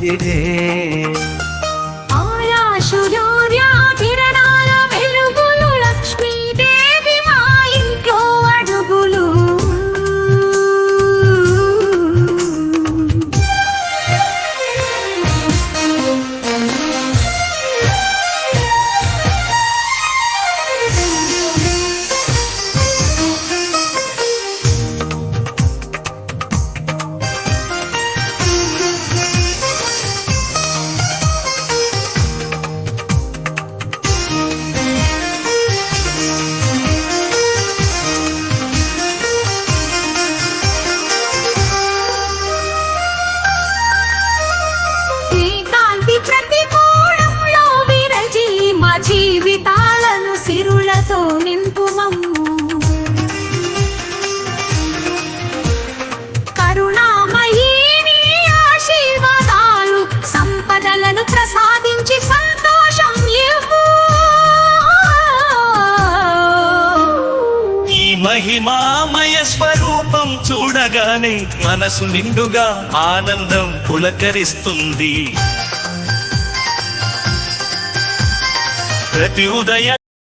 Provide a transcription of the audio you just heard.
Yeah. మహిమామయ స్వరూపం చూడగానే మనసు నిండుగా ఆనందం పులకరిస్తుంది. ప్రతి ఉదయ